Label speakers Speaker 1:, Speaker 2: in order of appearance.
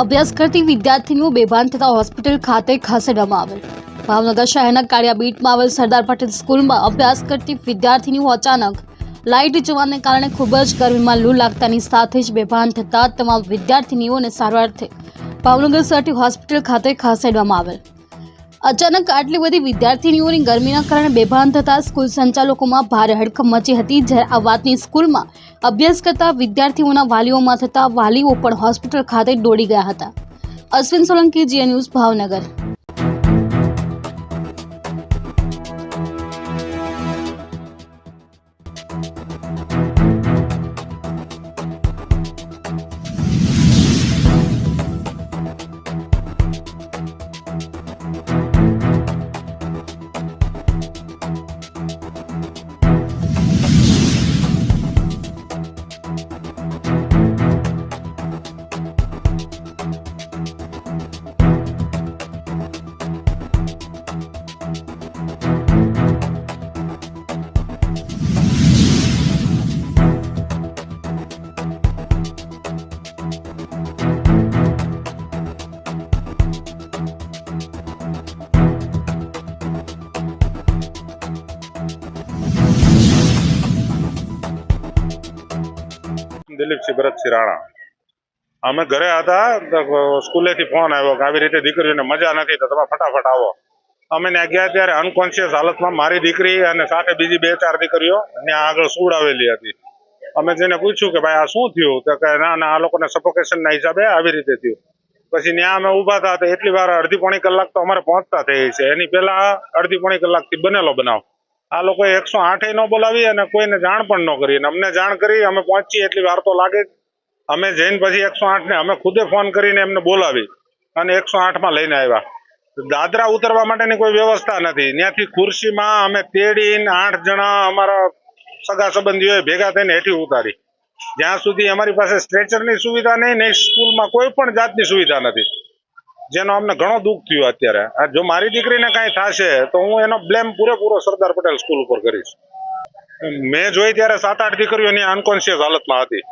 Speaker 1: અભ્યાસ કરતી વિદ્યાર્થીનીઓ બેભાન થતા હોસ્પિટલ ખાતે ખસેડવામાં આવેલ. ભાવનગર શહેરના કાળિયાબીટમાં આવેલ સરદાર પટેલ સ્કૂલમાં અભ્યાસ કરતી વિદ્યાર્થીનીઓ અચાનક લાઇટ જવાને કારણે ખૂબ જ ગરમીમાં લૂ લાગતાની સાથે જ બેભાન થતા તમામ વિદ્યાર્થીનીઓને સારવારથી ભાવનગર સરટી હોસ્પિટલ ખાતે ખસેડવામાં આવેલ. અચાનક આટલી બધી વિદ્યાર્થીનીઓની ગરમીના કારણે બેભાન થતા સ્કૂલ સંચાલકોમાં ભારે હડકંપ મચી હતી, જ્યારે આ વાતની સ્કૂલમાં અભ્યાસ કરતા વિદ્યાર્થીઓના વાલીઓમાં થતા વાલીઓ પણ હોસ્પિટલ ખાતે દોડી ગયા હતા. અશ્વિન સોલંકી જીએ ન્યૂઝ, ભાવનગર.
Speaker 2: દિલીપસિંહ ભરતસિંહ રાણા અમે ઘરે હતા સ્કૂલેથી ફોન આવ્યો કે આવી રીતે દીકરીઓને મજા નથી, તો તમે ફટાફટ આવો. અમે ત્યાં ગયા ત્યારે અનકોન્શિયસ હાલતમાં મારી દીકરી અને સાથે બીજી બે ચાર દીકરીઓ ત્યાં આગળ સુવડાવેલી હતી. અમે જેને પૂછ્યું કે ભાઈ આ શું થયું? તો કે ના ના, આ લોકોને સફોકેશનના હિસાબે આવી રીતે થયું. પછી ત્યાં અમે ઊભા હતા, તો એટલી વાર અડધી પોણી કલાક તો અમારે પહોંચતા થઈ છે. એની પહેલા અડધી પોણી કલાકથી બનેલો બનાવ. આ લોકોએ એકસો આઠે ન બોલાવી અને કોઈને જાણ પણ ન કરી. અમને જાણ કરી, અમે પહોંચીએ એટલી વાર તો લાગે અમે જઈને પછી એકસો આઠ ને અમે ખુદે ફોન કરીને એમને બોલાવી અને એકસો આઠમાં લઈને આવ્યા. દાદરા ઉતરવા માટેની કોઈ વ્યવસ્થા નથી. ત્યાંથી ખુરશીમાં અમે તેડીને આઠ જણા અમારા સગા સંબંધીઓએ ભેગા થઈને હેઠી ઉતારી. જ્યાં સુધી અમારી પાસે સ્ટ્રેચરની સુવિધા નહીં નહીં સ્કૂલમાં કોઈ પણ જાતની સુવિધા નથી. જેનો અમને ઘણો દુઃખ થયું અત્યારે. જો મારી દીકરીને કાંઈ થશે, તો હું એનો બ્લેમ પૂરેપૂરો સરદાર પટેલ સ્કૂલ ઉપર કરીશ. મેં જોઈ ત્યારે સાત આઠ દીકરીઓની અનકોન્શિયસ હાલતમાં હતી.